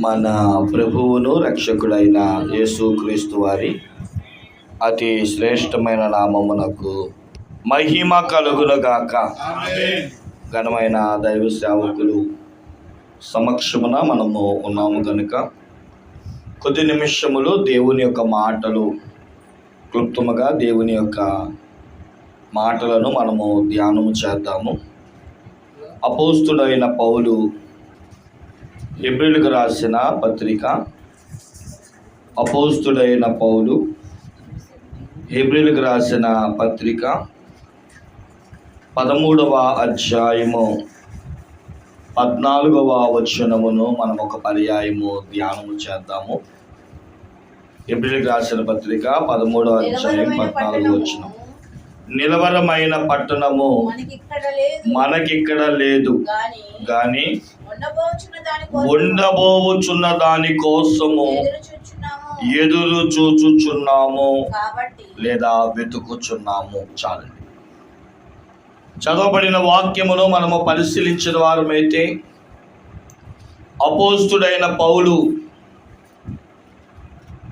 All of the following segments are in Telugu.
మన ప్రభువును రక్షకుడైన యేసుక్రీస్తు వారి అతి శ్రేష్టమైన నామమునకు మహిమ కలుగునగాక. ఘనమైన దైవ సేవకులు సమక్షమున మనము ఉన్నాము కనుక కొద్ది నిమిషములు దేవుని యొక్క మాటలు క్లుప్తముగా దేవుని యొక్క మాటలను మనము ధ్యానము చేద్దాము. అపోస్తుడైన పౌలు హెబ్రిల్కు రాసిన పత్రిక అపోస్తుడైన పౌలు హెబ్రిల్కు రాసిన పత్రిక పదమూడవ అధ్యాయము పద్నాలుగవ వచనమును మనం ఒక పర్యాయము ధ్యానము చేద్దాము. హెబ్రిల్కు రాసిన పత్రిక పదమూడవ అధ్యాయం పద్నాలుగు వచనం నిలవరమైన పట్టణము మనకిక్కడ లేదు. కానీ ఉండబోచున్న దాని కోసము ఎదురు చూచున్నాము ఎదురు చూచుచున్నాము లేదా వెతుకుచున్నాము. చాలండి చదవబడిన వాక్యమును మనము పరిశీలించిన వారమైతే అపోస్తుడైన పౌలు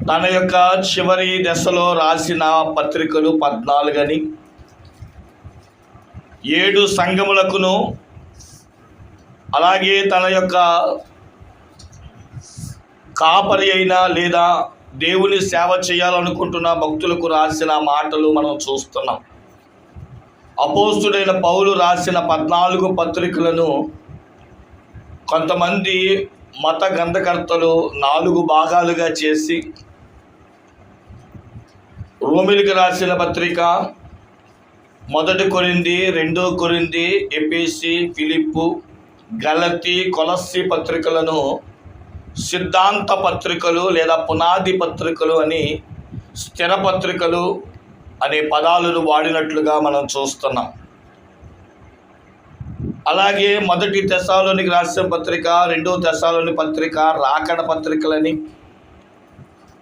తన యొక్క చివరి దశలో రాసిన పత్రికలు పద్నాలుగని ఏడు సంఘములకును అలాగే తన యొక్క కాపరి అయినా లేదా దేవుని సేవ చేయాలనుకుంటున్న భక్తులకు రాసిన మాటలు మనం చూస్తున్నాం. అపోస్తుడైన పౌలు రాసిన పద్నాలుగు పత్రికలను కొంతమంది మత గ్రంథకర్తలు నాలుగు భాగాలుగా చేసి రోమిలికి రాసిన పత్రిక మొదటి కొరింది రెండో కొరింది ఎపిసి ఫిలిప్పు గలతి కొలస్సి పత్రికలను సిద్ధాంత పత్రికలు లేదా పునాది పత్రికలు అని స్థిర పత్రికలు అనే పదాలను వాడినట్లుగా మనం చూస్తున్నాం. అలాగే మొదటి దశాలోనికి రాసిన పత్రిక రెండో దశాలోని పత్రిక రాకడ పత్రికలని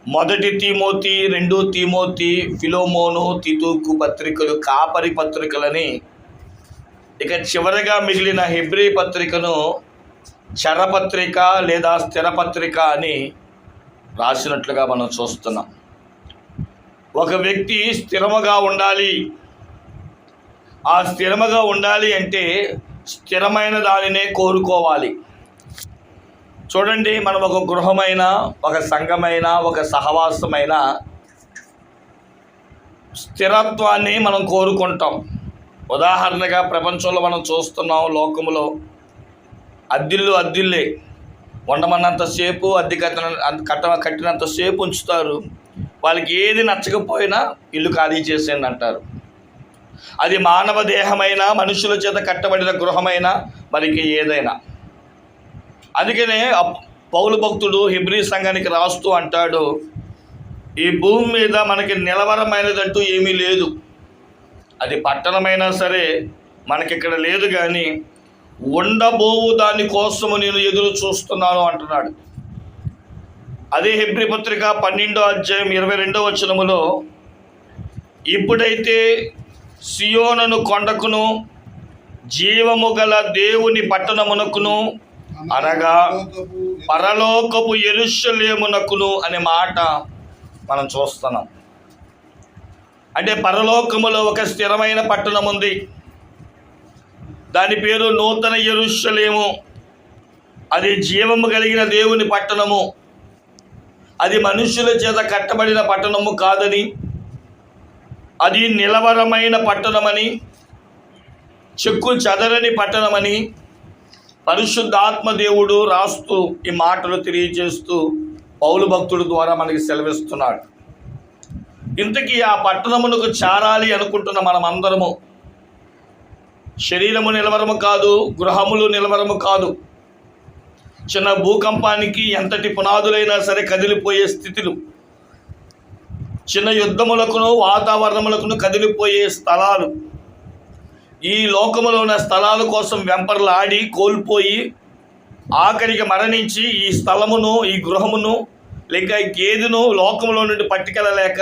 మొదటి తీమోతి రెండో తీమోతి ఫిలోమోను తితూకు పత్రికలు కాపరి పత్రికలని ఇక చివరిగా మిగిలిన హిబ్రీ పత్రికను చరపత్రిక లేదా స్థిరపత్రిక అని రాసినట్లుగా మనం చూస్తున్నాం. ఒక వ్యక్తి స్థిరముగా ఉండాలి. ఆ స్థిరముగా ఉండాలి అంటే స్థిరమైన దానినే కోరుకోవాలి. చూడండి మనం ఒక గృహమైన ఒక సంఘమైన ఒక సహవాసమైన స్థిరత్వాన్ని మనం కోరుకుంటాం. ఉదాహరణగా ప్రపంచంలో మనం చూస్తున్నాం లోకంలో అద్దిల్లు అద్దిల్లే ఉండమన్నంతసేపు అద్దె కట్టిన కట్ట కట్టినంతసేపు ఉంచుతారు. వాళ్ళకి ఏది నచ్చకపోయినా ఇల్లు ఖాళీ చేసేయండి అంటారు. అది మానవ దేహమైనా మనుషుల చేత కట్టబడిన గృహమైనా మరికి ఏదైనా. అందుకనే పౌలు భక్తుడు హిబ్రీ సంఘానికి రాస్తూ అంటాడు ఈ భూమి మీద మనకి నిలవరమైనదంటూ ఏమీ లేదు. అది పట్టణమైనా సరే మనకిక్కడ లేదు కానీ ఉండబోవు దాని కోసము నేను ఎదురు చూస్తున్నాను అంటున్నాడు. అదే హెబ్రి పత్రిక పన్నెండో అధ్యాయం ఇరవై రెండో వచనములో ఇప్పుడైతే సియోనను కొండకును జీవము గల దేవుని పట్టణమునకును అనగా పరలోకపు ఎరుషలేమునకును అనే మాట మనం చూస్తున్నాం. అంటే పరలోకములో ఒక స్థిరమైన పట్టణం ఉంది. దాని పేరు నూతన ఎరుషలేము అది జీవము కలిగిన దేవుని పట్టణము. అది మనుషుల చేత కట్టబడిన పట్టణము కాదని అది నిలవరమైన పట్టణమని చెక్కు చదరని పట్టణమని పరిశుద్ధాత్మ దేవుడు రాస్తూ ఈ మాటలు తెలియజేస్తూ పౌలు భక్తుడు ద్వారా మనకి సెలవిస్తున్నాడు. ఇంతకీ ఆ పట్టణమునకు చేరాలి అనుకుంటున్న మనం అందరము శరీరము నిలవరము కాదు గృహములు నిలవరము కాదు. చిన్న భూకంపానికి ఎంతటి పునాదులైనా సరే కదిలిపోయే స్థితులు చిన్న యుద్ధములకును వాతావరణములకును కదిలిపోయే స్థలాలు. ఈ లోకములో ఉన్న స్థలాల కోసం వెంపర్లాడి కోల్పోయి ఆఖరికి మరణించి ఈ స్థలమును ఈ గృహమును లేక గేదెను లోకంలో నుండి పట్టుకెళ్ళలేక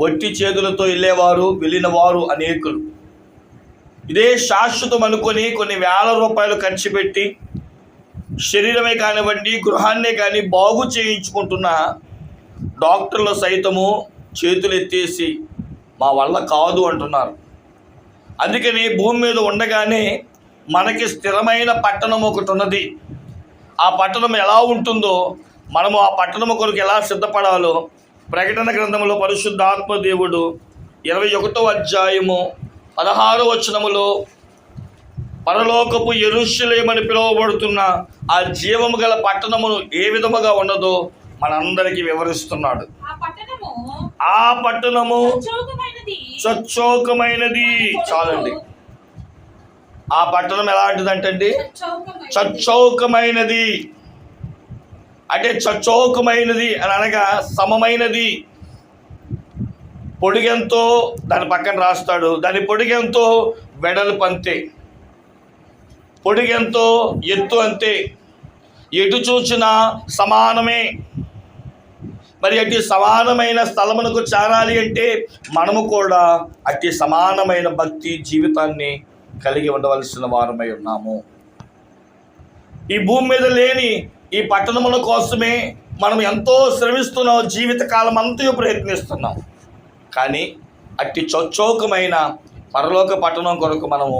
వట్టి చేతులతో వెళ్ళేవారు వెళ్ళినవారు అనేకులు. ఇదే శాశ్వతం అనుకొని కొన్ని వేల రూపాయలు ఖర్చు పెట్టి శరీరమే కానివ్వండి గృహాన్నే కానీ బాగు చేయించుకుంటున్న డాక్టర్లు సైతము చేతులు ఎత్తేసి మా వల్ల కాదు అంటున్నారు. అందుకని భూమి మీద ఉండగానే మనకి స్థిరమైన పట్టణం ఒకటి ఉన్నది. ఆ పట్టణం ఎలా ఉంటుందో మనము ఆ పట్టణం కొరకు ఎలా సిద్ధపడాలో ప్రకటన గ్రంథంలో పరిశుద్ధ ఆత్మదేవుడు ఇరవై ఒకటో అధ్యాయము పదహారో వచనములో పరలోకపు ఎరుషులేమని పిలువబడుతున్న ఆ జీవము గల పట్టణమును ఏ విధముగా ఉన్నదో మనందరికీ వివరిస్తున్నాడు. ఆ పట్టణము ఆ పట్టణము చౌకమైనది చచ్చోకమైనది చాలండి. ఆ పట్టణం ఎలాంటిదంటండి? చౌకమైనది చచ్చౌకమైనది అంటే చచ్చోకమైనది అని అనగా సమమైనది. పొడిగెంతో దాని పక్కన రాస్తాడు. దాని పొడిగెంతో వెడల్పు అంతే. పొడిగెంతో ఎత్తు అంతే. ఎటు చూచినా సమానమే. మరి అట్టి సమానమైన స్థలమునకు చేరాలి అంటే మనము కూడా అట్టి సమానమైన భక్తి జీవితాన్ని కలిగి ఉండవలసిన వారమై ఉన్నాము. ఈ భూమి మీద లేని ఈ పట్టణముల కోసమే మనం ఎంతో శ్రమిస్తున్నాం జీవితకాలం అంతయు ప్రయత్నిస్తున్నాం. కానీ అట్టి చొచ్చోకమైన పరలోక పట్టణం కొరకు మనము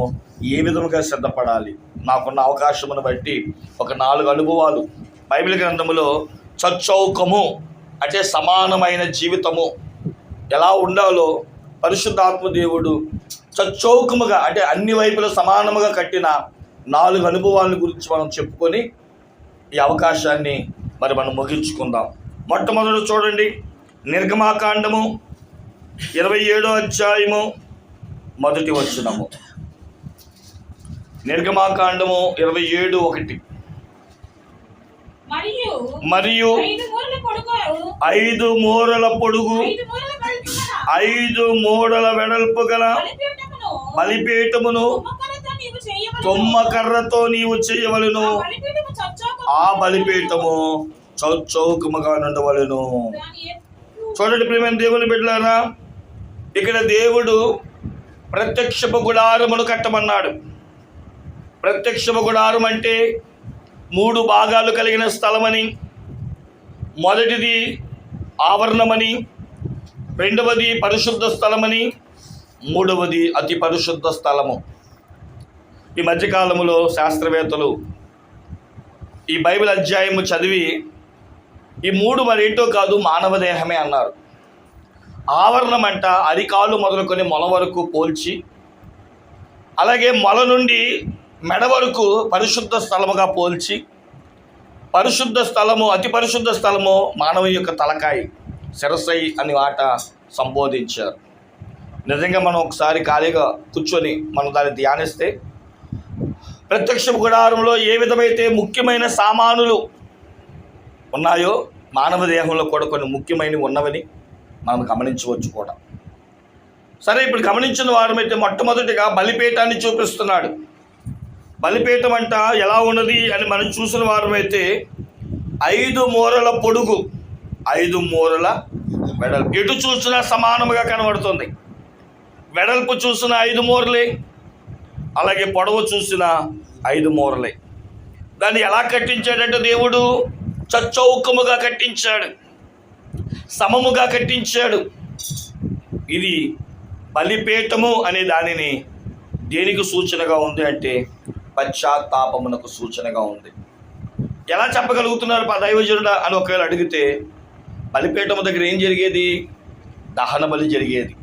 ఏ విధముగా సిద్ధపడాలి? నాకున్న అవకాశమును బట్టి ఒక నాలుగు అనుభవాలు. బైబిల్ గ్రంథములో చచ్చౌకము అంటే సమానమైన జీవితము ఎలా ఉండాలో పరిశుద్ధాత్మ దేవుడు చచ్చౌకముగా అంటే అన్ని వైపుల సమానముగా కట్టిన నాలుగు అనుభవాల గురించి మనం చెప్పుకొని ఈ అవకాశాన్ని మరి మనం ముగించుకుందాం. మొట్టమొదటి చూడండి నిర్గమాకాండము ఇరవై ఏడో అధ్యాయము మొదటి వచనము. నిర్గమాకాండము ఇరవై ఏడు ఒకటి. మరియు ఐదు మూరల పొడుగు ఐదు మూరల వెడల్పు గల. మూడల వెడల్పు గల బలిపీఠమును బలిపీఠమును తుమ్మకరతో నీవు చేయవలెను. ఆ బలిపీఠము చౌ ఆ బలిపీఠము చూడండి ప్రేమ దేవుని బిడ్డలారా ఇక్కడ దేవుడు ప్రత్యక్షపు గుడారమును కట్టమన్నాడు. ప్రత్యక్షపు గుడారం అంటే మూడు భాగాలు కలిగిన స్థలమని మొదటిది ఆవరణమని రెండవది పరిశుద్ధ స్థలమని మూడవది అతి పరిశుద్ధ స్థలము. ఈ మధ్యకాలములో శాస్త్రవేత్తలు ఈ బైబిల్ అధ్యాయము చదివి ఈ మూడు మరేంటో కాదు మానవ దేహమే అన్నారు. ఆవరణం అంట అరికాలు మొదలుకొని మొల వరకు పోల్చి అలాగే మొల నుండి మెడ వరకు పరిశుద్ధ స్థలముగా పోల్చి పరిశుద్ధ స్థలము అతి పరిశుద్ధ స్థలము మానవ యొక్క తలకాయ శిరసై అని మాట సంబోధించారు. నిజంగా మనం ఒకసారి ఖాళీగా కూర్చొని మనం దాన్ని ధ్యానిస్తే ప్రత్యక్ష గుడారంలో ఏ విధమైతే ముఖ్యమైన సామానులు ఉన్నాయో మానవ దేహంలో కూడా కొన్ని ముఖ్యమైనవి ఉన్నవని మనం గమనించవచ్చు కూడా. సరే ఇప్పుడు గమనించిన వారమైతే మొట్టమొదటిగా బలిపీఠాన్ని చూపిస్తున్నాడు. బలిపీఠం అంట ఎలా ఉన్నది అని మనం చూసిన వారమైతే ఐదు మూరల పొడుగు ఐదు మూరల వెడల్పు. ఎటు చూసినా సమానముగా కనబడుతుంది. వెడల్పు చూసిన ఐదు మూరలే. అలాగే పొడవు చూసిన ఐదు మూరలే. దాన్ని ఎలా కట్టించాడంటే దేవుడు? చచ్చౌకముగా కట్టించాడు. సమముగా కట్టించాడు. ఇది బలిపీఠము అనే దానిని దేనికి సూచనగా ఉంది అంటే పశ్చాత్తాపమునకు సూచనగా ఉంది. ఎలా చెప్పగలుగుతున్నారు పా దైవజనుడా అని ఒకవేళ అడిగితే బలిపీఠము దగ్గర ఏం జరిగేది? దహన బలి జరిగేది.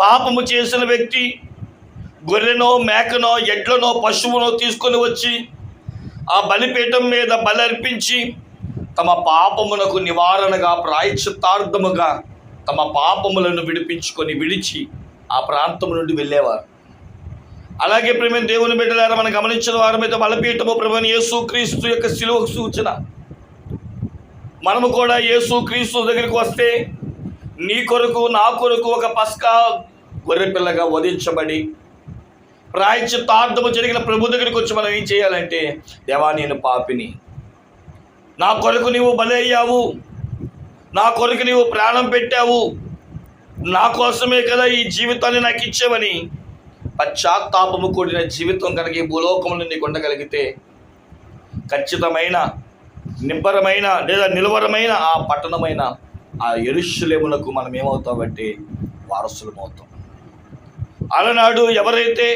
పాపము చేసిన వ్యక్తి గొర్రెనో మేకనో ఎడ్లనో పశువునో తీసుకొని వచ్చి ఆ బలిపీఠం మీద బలి అర్పించి తమ పాపమునకు నివారణగా ప్రాయశ్చిత్తార్థముగా తమ పాపములను విడిపించుకొని విడిచి ఆ ప్రాంతం నుండి వెళ్ళేవారు. అలాగే ప్రేమ దేవుని బిడ్డలారా మనం గమనించిన వారమైతే బలపీఠము ప్రభుని యేసు క్రీస్తు యొక్క శిలువ సూచన. మనము కూడా యేసు క్రీస్తు దగ్గరికి వస్తే నీ కొరకు నా కొరకు ఒక పస్కా గొర్రెపిల్లగా వధించబడి ప్రాయశ్చిత్తార్థము జరిగిన ప్రభు దగ్గరికి వచ్చి మనం ఏం చేయాలంటే దేవా నేను పాపిని. నా కొరకు నీవు బలయ్యావు నా కొరకు నీవు ప్రాణం పెట్టావు. నా కోసమే కదా ఈ జీవితాన్ని నాకు ఇచ్చావని పశ్చాత్తాపము కూడిన జీవితం కనుక ఈ భూలోకంలో నీకు ఉండగలిగితే ఖచ్చితమైన నిబ్బరమైన లేదా నిలవరమైన ఆ పట్టణమైన ఆ ఎరుషులేములకు మనం ఏమవుతామంటే వారసులమవుతాం. అలనాడు ఎవరైతే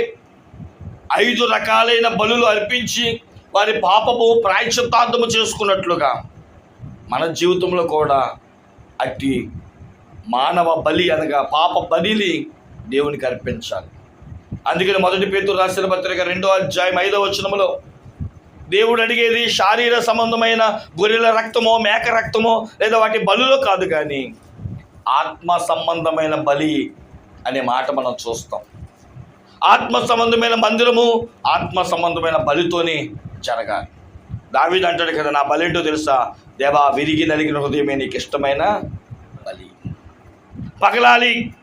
ఐదు రకాలైన బలులు అర్పించి వారి పాపము ప్రాయశ్చిత్తార్థము చేసుకున్నట్లుగా మన జీవితంలో కూడా అట్టి మానవ బలి అనగా పాప బలిని దేవునికి అర్పించాలి. అందుకని మొదటి పేతురు రాసిన పత్రిక రెండో అధ్యాయం ఐదో వచనంలో దేవుడు అడిగేది శారీర సంబంధమైన గొర్రెల రక్తమో మేక రక్తమో లేదా వాటి బలులో కాదు కానీ ఆత్మ సంబంధమైన బలి అనే మాట మనం చూస్తాం. ఆత్మ సంబంధమైన మందిరము ఆత్మ సంబంధమైన బలితోనే జరగాలి. దావీదు అంటాడు కదా నా బలి ఏంటో తెలుసా? దేవా విరిగి నలిగిన హృదయమే నీకు ఇష్టమైన బలి. పగలాలి.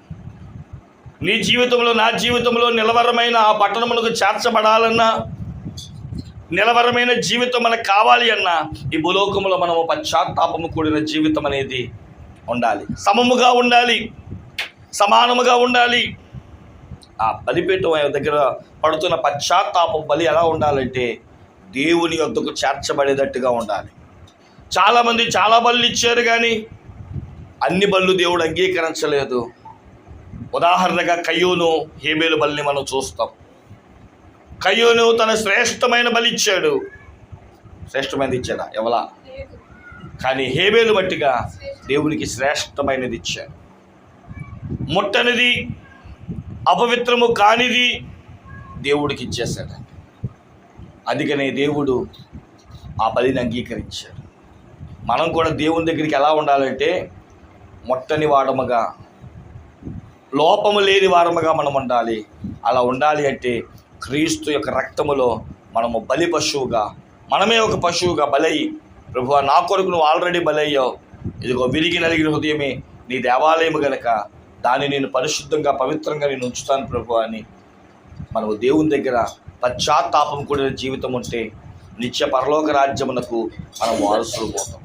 నీ జీవితంలో నా జీవితంలో నిలవరమైన ఆ పట్టణములకు చేర్చబడాలన్నా నిలవరమైన జీవితం మనకు కావాలి అన్నా ఈ భూలోకంలో మనము పశ్చాత్తాపము కూడిన జీవితం అనేది ఉండాలి. సమముగా ఉండాలి. సమానముగా ఉండాలి. ఆ బలిపీఠం దగ్గర పడుతున్న పశ్చాత్తాపం బలి ఎలా ఉండాలంటే దేవుని యొద్దకు చేర్చబడేటట్టుగా ఉండాలి. చాలామంది చాలా బళ్ళు ఇచ్చారు కానీ అన్ని బళ్ళు దేవుడు అంగీకరించలేదు. ఉదాహరణగా కయ్యూను హేబేలు బలిని మనం చూస్తాం. కయ్యూను తన శ్రేష్టమైన బలి ఇచ్చాడు. శ్రేష్టమైనది ఇచ్చాడా? ఎవలా? కానీ హేబేలు బట్టిగా దేవునికి శ్రేష్టమైనది ఇచ్చాడు. ముట్టనిది అపవిత్రము కానిది దేవుడికి ఇచ్చేశాడు. అందుకనే దేవుడు ఆ బలిని అంగీకరించాడు. మనం కూడా దేవుని దగ్గరికి ఎలా ఉండాలంటే మొట్టని వాడముగా లోపము లేని వారముగా మనం ఉండాలి. అలా ఉండాలి అంటే క్రీస్తు యొక్క రక్తములో మనము బలి పశువుగా మనమే ఒక పశువుగా బలయ్యి ప్రభు నా కొరకు నువ్వు ఆల్రెడీ బలయ్యావు. ఇదిగో విరిగి నలిగిన హృదయమే నీ దేవాలయము గనక దాన్ని నేను పరిశుద్ధంగా పవిత్రంగా నేను ఉంచుతాను ప్రభు అని మనము దేవుని దగ్గర పశ్చాత్తాపం కూడిన జీవితం ఉంటే నిత్య పరలోక రాజ్యమునకు మనం వారసులు పోతాం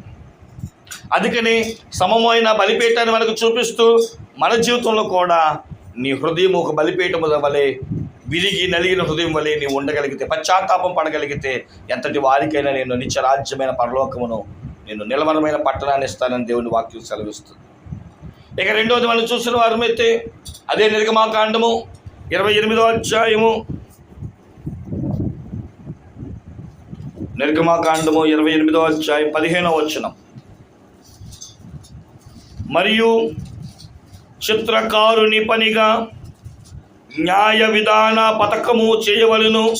అందుకని సమమైన బలిపీఠాన్ని మనకు చూపిస్తూ మన జీవితంలో కూడా నీ హృదయం ఒక బలిపీఠము వలె విరిగి నలిగిన హృదయం వలె నీవు ఉండగలిగితే పశ్చాత్తాపం పడగలిగితే ఎంతటి వారికైనా నేను నిత్య రాజ్యమైన పరలోకమును నేను నిలవరమైన పట్టణాన్ని ఇస్తానని దేవుని వాక్యం సెలవిస్తుంది. ఇక రెండవది మనం చూసిన వారమైతే అదే నిర్గమాకాండము ఇరవై ఎనిమిదో అధ్యాయము. నిర్గమాకాండము ఇరవై ఎనిమిదో అధ్యాయం పదిహేనో వచనం. మరియు చిత్రకారుని పనిగా న్యాయ విధాన పథకము చేయవలను.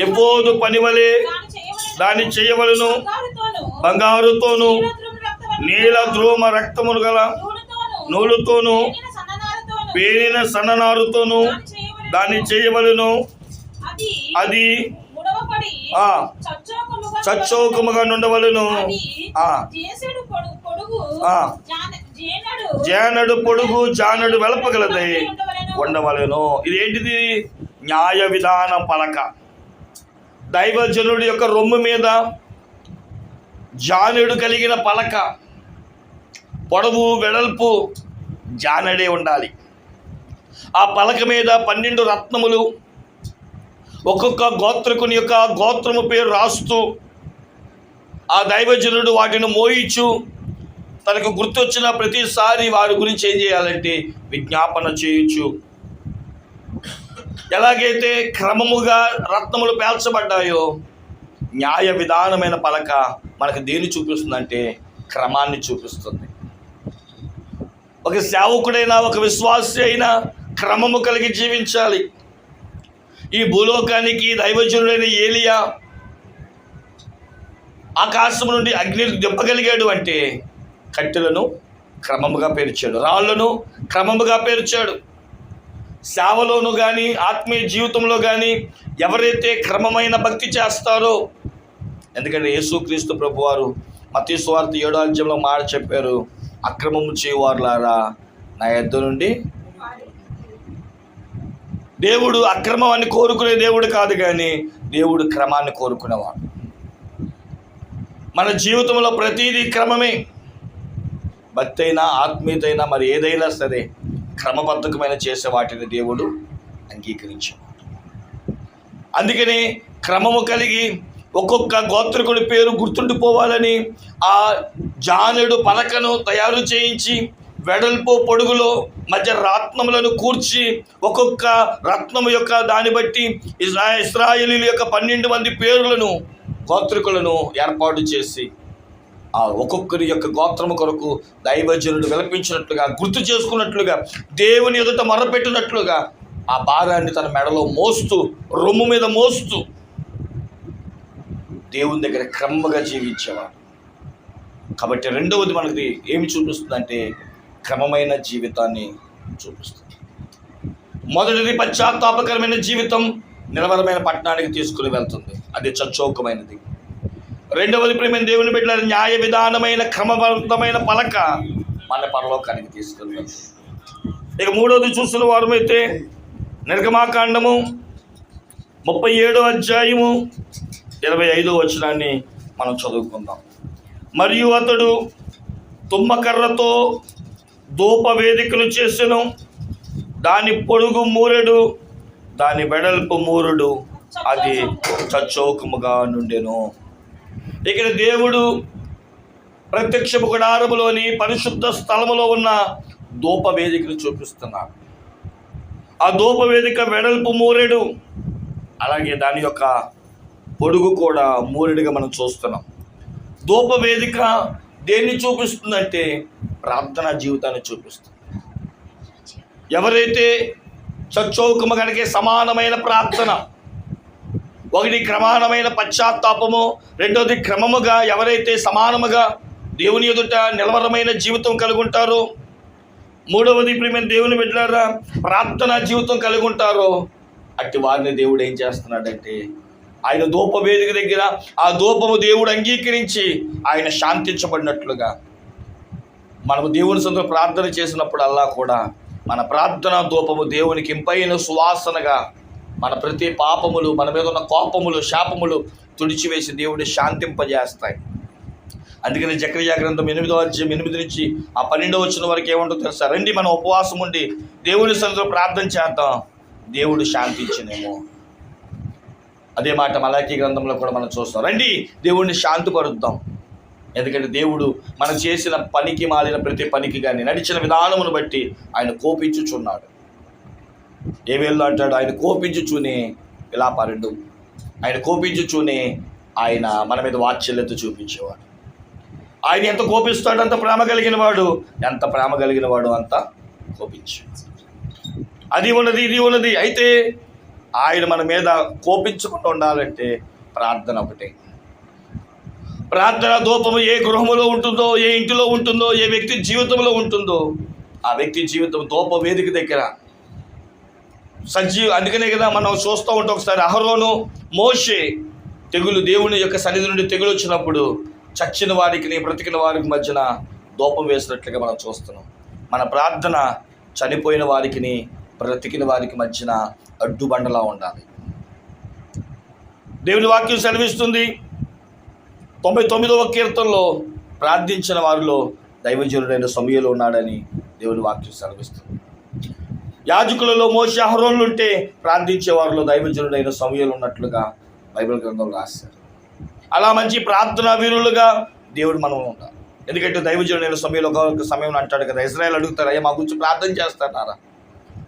ఎపోదు పని- పనివలే దాన్ని చేయవలను. బంగారుతోను, నీల ధ్రువ రక్తమును గల నూలుతోను, పేరిన సన్ననారుతోను. దాన్ని చేయవలను. అది చచ్చోకముగా నుండవలను. జానడు. పొడుగు జానడు వెలపగలదై. ఉండవలెను. ఇది ఏంటిది న్యాయ విధాన పలక. దైవజనుడి యొక్క రొమ్ము మీద జానుడు కలిగిన పలక. పొడవు వెడల్పు జానడే ఉండాలి. ఆ పలక మీద పన్నెండు రత్నములు ఒక్కొక్క గోత్రకుని యొక్క గోత్రము పేరు రాస్తూ ఆ దైవజనుడు వాటిని మోయించు తనకు గుర్తొచ్చిన ప్రతిసారి వారి గురించి ఏం చేయాలంటే విజ్ఞాపన చేయొచ్చు ఎలాగైతే క్రమముగా రత్నములు పేల్చబడ్డాయో న్యాయ విధానమైన పలక మనకు దేన్ని చూపిస్తుందంటే క్రమాన్ని చూపిస్తుంది. ఒక సేవకుడైనా ఒక విశ్వాసి అయినా క్రమము కలిగి జీవించాలి. ఈ భూలోకానికి దైవజనుడైన ఏలియా ఆకాశం నుండి అగ్ని దింపగలిగాడు అంటే కట్టెలను క్రమముగా పేర్చాడు రాళ్ళను క్రమముగా పేర్చాడు. సేవలోను కానీ ఆత్మీయ జీవితంలో కానీ ఎవరైతే క్రమమైన భక్తి చేస్తారో ఎందుకంటే యేసుక్రీస్తు ప్రభువారు మతీశ్వార్త ఏడో అధ్యయంలో మాట చెప్పారు అక్రమము చేయవారులారా నా యొద్ద నుండి? దేవుడు అక్రమాన్ని కోరుకునే దేవుడు కాదు కానీ దేవుడు క్రమాన్ని కోరుకునేవాడు. మన జీవితంలో ప్రతిదీ క్రమమే. భక్తి అయినా మరి ఏదైనా సరే క్రమబద్ధకమైన చేసే వాటిని దేవుడు అంగీకరించేవాడు. అందుకని క్రమము కలిగి ఒక్కొక్క గోత్రికుడి పేరు గుర్తుండిపోవాలని ఆ జానుడు పలకను తయారు చేయించి వెడల్పు పొడుగులో మధ్య రత్నములను కూర్చి ఒక్కొక్క రత్నము యొక్క దాన్ని బట్టి ఇస్రా ఇస్రాయలీల యొక్క పన్నెండు మంది పేర్లను గోత్రికులను ఏర్పాటు చేసి ఆ ఒక్కొక్కరి యొక్క గోత్రము కొరకు దైవజనుడు విలపించినట్లుగా గుర్తు చేసుకున్నట్లుగా దేవుని ఎదుట మొరపెట్టినట్లుగా ఆ భారాన్ని తన మెడలో మోస్తూ రొమ్ము మీద మోస్తూ దేవుని దగ్గర క్రమగా జీవించేవాడు. కాబట్టి రెండవది మనకి ఏమి చూపిస్తుందంటే క్రమమైన జీవితాన్ని చూపిస్తుంది. మొదటిది పశ్చాత్తాపకరమైన జీవితం నిలవరమైన పట్టణానికి తీసుకుని వెళ్తుంది. అది చచ్చోకమైనది. రెండవది ప్రేమ దేవుని బిడ్డల న్యాయ విధానమైన క్రమబద్ధమైన పలక మన పరలోకానికి తీసుకుని వెళ్తుంది. ఇక మూడవది చూసిన వారమైతే నిర్గమాకాండము ముప్పై ఏడో అధ్యాయము ఇరవై ఐదో వచనాన్ని మనం చదువుకుందాం. మరియు అతడు తుమ్మకర్రతో ధూప వేదికలు చేసెను. దాని పొడుగు మూరెడు దాని వెడల్పు మూరుడు అది చచ్చోకముగా నుండెను. ఇక్కడ దేవుడు ప్రత్యక్ష గుడారములోని పరిశుద్ధ స్థలములో ఉన్న ధూపవేదికను చూపిస్తున్నాడు. ఆ ధూపవేదిక వెడల్పు మూరెడు అలాగే దాని యొక్క పొడుగు కూడా మూరెడుగా మనం చూస్తున్నాం. ధూపవేదిక దేన్ని చూపిస్తుందంటే ప్రార్థనా జీవితాన్ని చూపిస్తుంది. ఎవరైతే చచ్చౌకము కడిగే సమానమైన ప్రార్థన ఒకటి క్రమానమైన పశ్చాత్తాపము రెండోది క్రమముగా ఎవరైతే సమానముగా దేవుని ఎదుట నిలవరమైన జీవితం కలిగి ఉంటారో మూడవది ప్రేమ దేవుని బిడ్డలారా ప్రార్థనా జీవితం కలిగి ఉంటారో అట్టి వారిని దేవుడు ఏం చేస్తున్నాడంటే ఆయన ధూపవేదిక దగ్గర ఆ ధూపము దేవుడు అంగీకరించి ఆయన శాంతించబడినట్లుగా. మనము దేవుని సొంత ప్రార్థన చేసినప్పుడల్లా కూడా మన ప్రార్థన ధూపము దేవునికి ఇంపైన సువాసనగా మన ప్రతి పాపములు మన మీద ఉన్న కోపములు శాపములు తుడిచివేసి దేవుడిని శాంతింపజేస్తాయి. అందుకని జక్రియ గ్రంథం ఎనిమిదో అధ్యయం ఎనిమిది నుంచి ఆ పన్నెండో వచ్చిన వరకు ఏముంటుందో తెలుసా? రండి మనం ఉపవాసం ఉండి దేవుని సన్నిధిలో ప్రార్థన చేద్దాం. దేవుడు శాంతించినేమో. అదే మాట మలాఖీ గ్రంథంలో కూడా మనం చూస్తాం రండి దేవుడిని శాంతిపరుద్దాం. ఎందుకంటే దేవుడు మనం చేసిన పనికి మాలిన ప్రతి పనికి కానీ నడిచిన విధానమును బట్టి ఆయన కోపించుచున్నాడు. ఏ వేళ్ళు అంటాడు? ఆయన కోపించుచూనే విలాపారుడు ఆయన కోపించుచూనే ఆయన మన మీద వాత్సల్యత చూపించేవాడు. ఆయన ఎంత కోపిస్తాడు అంత ప్రేమ కలిగిన వాడు. ఎంత ప్రేమ కలిగిన వాడు అంత కోపించు. అది ఉన్నది ఇది ఉన్నది. అయితే ఆయన మన మీద కోపించకుండా ఉండాలంటే ప్రార్థన ఒకటే. ప్రార్థన దూపము ఏ గృహములో ఉంటుందో ఏ ఇంటిలో ఉంటుందో ఏ వ్యక్తి జీవితంలో ఉంటుందో ఆ వ్యక్తి జీవితం దూప వేదిక దగ్గర. సజీవ అందుకనే కదా మనం చూస్తూ ఉంటాం ఒకసారి అహరోను మోషే తెగులు దేవుని యొక్క సన్నిధి నుండి తెగులు వచ్చినప్పుడు చచ్చిన వారికి బ్రతికిన వారికి మధ్యన దూపం వేసినట్లుగా మనం చూస్తున్నాం. మన ప్రార్థన చనిపోయిన వారికి బ్రతికిన వారికి మధ్యన అడ్డుబండలా ఉండాలి. దేవుని వాక్యం సెలవిస్తుంది. తొంభై తొమ్మిదవ కీర్తనలో ప్రార్థించిన వారిలో దైవజనుడైన సమయంలో ఉన్నాడని దేవుని వాక్యం సెలవిస్తుంది. యాజకులలో మోస ఉంటే ప్రార్థించే వారిలో దైవజనుడైన సమయంలో ఉన్నట్లుగా బైబిల్ గ్రంథంలో రాశారు. అలా మంచి ప్రార్థనా వీరులుగా దేవుడు మనం ఉండాలి. ఎందుకంటే దైవజనుడైన సమయంలో ఒక సమయం అంటాడు కదా ఇజ్రాయల్ అడుగుతారు అయ్యా మా గురించి ప్రార్థన చేస్తారా?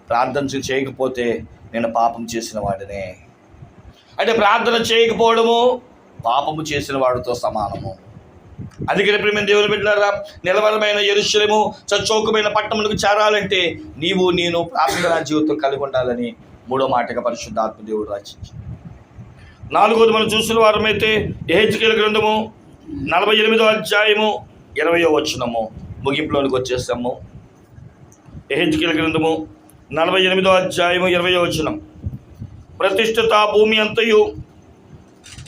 ప్రార్థన చేయకపోతే నేను పాపం చేసిన వాడినే. అంటే ప్రార్థన చేయకపోవడము? పాపము చేసిన వాడితో సమానము. అందుకని ప్రేమ దేవుని బిడ్డారా నిలవరమైన ఎరుశలము చచ్చౌకమైన పట్టణములకు చేరాలంటే నీవు నేను ప్రార్థనా జీవితం కలిగి ఉండాలని మూడో మాటగా పరిశుద్ధాత్మ దేవుడు రచించి నాలుగోది మనం చూసిన వారమైతే ఏహెచ్కేల గ్రంథము నలభై ఎనిమిదో అధ్యాయము ఇరవయో వచనము ముగింపులోనికి వచ్చేస్తాము ఏహెచ్కేల గ్రంథము నలభై ఎనిమిదో అధ్యాయము ఇరవై వచనం. ప్రతిష్ఠిత భూమి అంతయు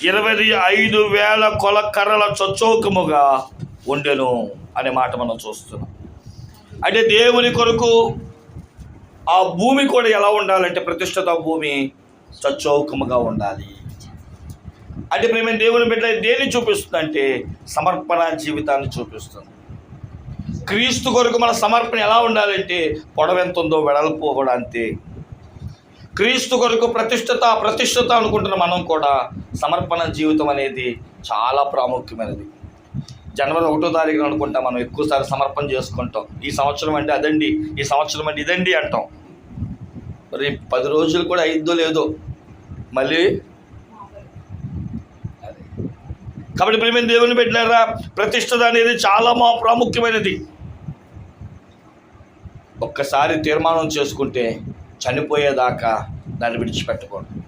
ఇరవై ఐదు వేల కొల కర్రల చొచ్చోకముగా ఉండెను అనే మాట మనం చూస్తున్నాం. అంటే దేవుని కొరకు ఆ భూమి కూడా ఎలా ఉండాలంటే ప్రతిష్ఠిత భూమి చచ్చౌకముగా ఉండాలి. అంటే ప్రేమ దేవుని బిడ్డ దేన్ని చూపిస్తుంది అంటే సమర్పణ జీవితాన్ని చూపిస్తుంది. క్రీస్తు కొరకు మన సమర్పణ ఎలా ఉండాలంటే పొడవ ఎంత ఉందో వెడల్పు కూడా అంతే. క్రీస్తు కొరకు ప్రతిష్టత ప్రతిష్టత అనుకుంటున్న మనం కూడా సమర్పణ జీవితం అనేది చాలా ప్రాముఖ్యమైనది. జనవరి ఒకటో తారీఖున అనుకుంటాం మనం ఎక్కువసారి సమర్పణ చేసుకుంటాం. ఈ సంవత్సరం అంటే అదండి ఈ సంవత్సరం అంటే ఇదండి అంటాం. మరి పది రోజులు కూడా అయిద్దో లేదో మళ్ళీ కాబట్టి ప్రేమ దేవుని పెట్టినారా ప్రతిష్టత అనేది చాలా మా ప్రాముఖ్యమైనది. ఒక్కసారి తీర్మానం చేసుకుంటే చనిపోయేదాకా దాన్ని విడిచిపెట్టకూడదు.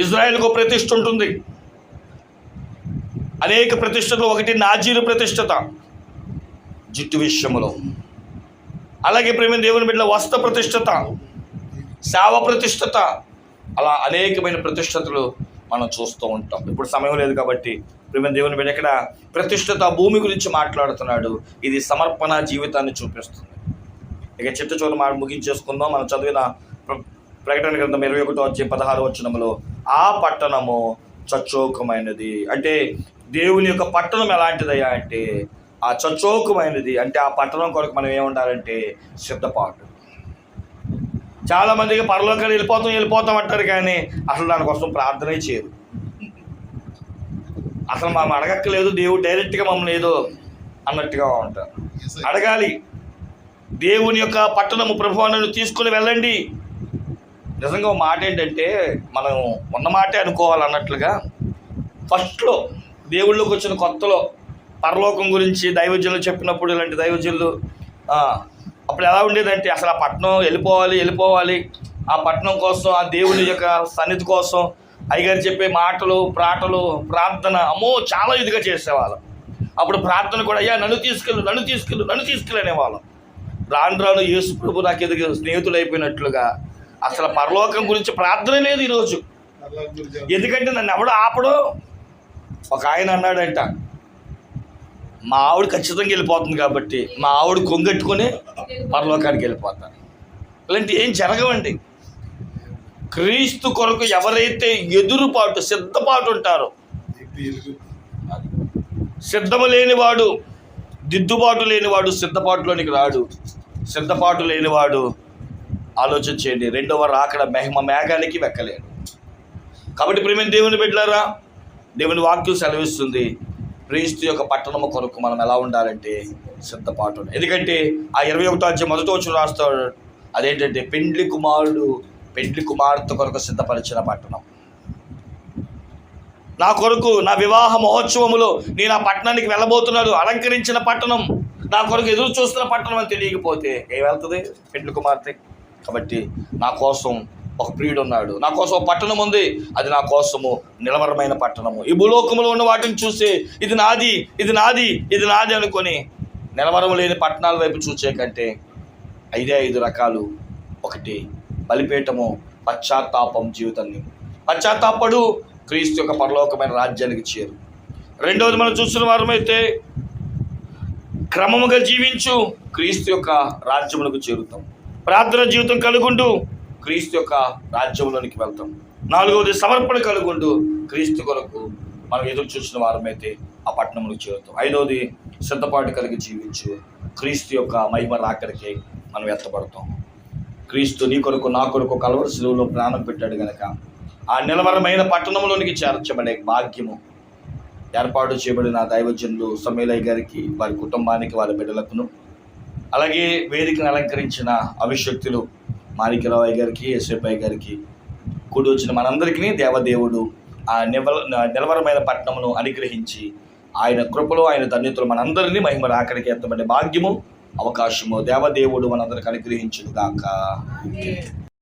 ఇజ్రాయెల్కు ప్రతిష్ట ఉంటుంది. అనేక ప్రతిష్టలు ఒకటి నాజీలు ప్రతిష్టత జుట్టు విషయంలో. అలాగే ప్రేమ దేవుని బిడ్డల వస్త్ర ప్రతిష్టత సేవ ప్రతిష్టత అలా అనేకమైన ప్రతిష్టతలు మనం చూస్తూ ఉంటాం. ఇప్పుడు సమయం లేదు కాబట్టి ప్రేమ దేవుని బిడ్డ ఇక్కడ ప్రతిష్టత భూమి గురించి మాట్లాడుతున్నాడు. ఇది సమర్పణ జీవితాన్ని చూపిస్తుంది. ఇక చిట్ట చివరి మాట ముగించేసుకుందాం. మనం చదివిన ప్ర- ప్రకటన గ్రంథం ఇరవై ఒకటో వచ్చే పదహారు వచ్చినములో ఆ పట్టణము చచ్చోకమైనది. అంటే దేవుని యొక్క పట్టణం ఎలాంటిదయ్యా అంటే ఆ చచ్చోకమైనది. అంటే ఆ పట్టణం కొరకు మనం ఏముండాలంటే సిద్ధపాటు. చాలా మందికి పరలోకాలు వెళ్ళిపోతాం వెళ్ళిపోతాం అంటారు కానీ అసలు దానికోసం ప్రార్థనే చేయరు. అసలు మనం అడగక్కలేదు దేవుడు డైరెక్ట్గా మమ్మల్ని ఏదో అన్నట్టుగా ఉంటారు. అడగాలి. దేవుని యొక్క పట్టణము ప్రభువాలను తీసుకుని వెళ్ళండి. నిజంగా మాట ఏంటంటే మనం ఉన్న మాటే అనుకోవాలన్నట్లుగా ఫస్ట్లో దేవుళ్ళకి వచ్చిన కొత్తలో పరలోకం గురించి దైవజనులు చెప్పినప్పుడు ఇలాంటి దైవజనులు అప్పుడు ఎలా ఉండేదంటే అసలు ఆ పట్టణం వెళ్ళిపోవాలి వెళ్ళిపోవాలి. ఆ పట్టణం కోసం ఆ దేవుని యొక్క సన్నిధి కోసం అయ్యగారు చెప్పే మాటలు ప్రాటలు ప్రార్థన అమ్మో చాలా ఇదిగా చేసేవాళ్ళం. అప్పుడు ప్రార్థన కూడా అయ్యా నన్ను తీసుకెళ్ళు నన్ను తీసుకెళ్ళు నన్ను తీసుకెళ్ళనేవాళ్ళం రాను రాను యేసు ప్రభు నాకు ఎదుగు స్నేహితుడు అయిపోయినట్లుగా అసలు పరలోకం గురించి ప్రార్థన లేదు ఈరోజు. ఎందుకంటే నన్ను ఎవడు ఆపడు? ఒక ఆయన అన్నాడంట మా ఆవిడ ఖచ్చితంగా వెళ్ళిపోతుంది కాబట్టి మా ఆవిడ కొంగట్టుకొని పరలోకానికి వెళ్ళిపోతాను ఇలాంటి ఏం జరగవండి. క్రీస్తు కొరకు ఎవరైతే ఎదురుపాటు సిద్ధపాటు ఉంటారో సిద్ధము లేనివాడు దిద్దుబాటు లేనివాడు సిద్ధపాటులోనికి రాడు. సిద్ధపాటు లేనివాడు ఆలోచన చేయండి. రెండవ రాకడ మహిమ మేఘానికి వెక్కలేడు కాబట్టి ప్రేమ దేవుని పెట్టారా దేవుని వాక్యం సెలవిస్తుంది. క్రీస్తు యొక్క పట్టణము కొరకు మనం ఎలా ఉండాలంటే సిద్ధపాటు ఎందుకంటే ఆ ఇరవై ఒకటో అధ్యాయం మొదటి వచ్చిన రాస్తాడు. అదేంటంటే పెండ్లి కుమారుడు పెండ్లి కుమార్తె కొరకు సిద్ధపరిచిన పట్టణం. నా కొరకు నా వివాహ మహోత్సవములో నేను ఆ పట్టణానికి వెళ్ళబోతున్నాడు. అలంకరించిన పట్టణం. నా కొరకు ఎదురు చూస్తున్న పట్టణం అని తెలియకపోతే ఏం వెళ్తుంది కుమార్తె. కాబట్టి నా కోసం ఒక ప్రియుడు ఉన్నాడు. నా కోసం ఒక పట్టణం ఉంది. అది నా కోసము నిలవరమైన పట్టణము. ఈ భూలోకంలో ఉన్న వాటిని చూసి ఇది నాది ఇది నాది ఇది నాది అనుకొని నిలవరం లేని పట్టణాల వైపు చూసే కంటే ఐదే ఐదు రకాలు. ఒకటి బలిపీఠము పశ్చాత్తాపం జీవితాన్ని. పశ్చాత్తాపడు క్రీస్తు యొక్క పరలోకమైన రాజ్యానికి చేరు. రెండవది మనం చూస్తున్న వారమైతే క్రమముగా జీవించు. క్రీస్తు యొక్క రాజ్యములకు చేరుతాం. ప్రార్థన జీవితం కలుగుండు. క్రీస్తు యొక్క రాజ్యంలోనికి వెళ్తాం. నాలుగవది సమర్పణ కలుగుండు. క్రీస్తు కొరకు మనం ఎదురు చూసిన వారమైతే ఆ పట్టణంలోకి చేరుతాం. ఐదవది సిద్ధపాటు కలిగి జీవించు. క్రీస్తు యొక్క మహిమ రాకడికి మనం ఎత్తపడతాం క్రీస్తు నీ కొరకు నా కొరకు కలవరి సెలవులో ప్రాణం పెట్టాడు గనక ఆ నిలవరమైన పట్టణంలోనికి చేర్చబడే భాగ్యము ఏర్పాటు చేయబడిన దైవజనులు సమీలయ్య గారికి వారి కుటుంబానికి వారి బిడ్డలకును అలాగే వేదికను అలంకరించిన అభిషక్తులు మాణిక్యరావు గారికి ఎస్ఎఫ్ఐ గారికి కూడి వచ్చిన మనందరికీ దేవదేవుడు ఆ నివల నిలవరమైన పట్టణమును అనుగ్రహించి ఆయన కృపలో ఆయన ధన్యతలు మనందరినీ మహిమ రాకడికి ఎత్తబడే భాగ్యము అవకాశము దేవదేవుడు మనందరికి అనుగ్రహించుగాక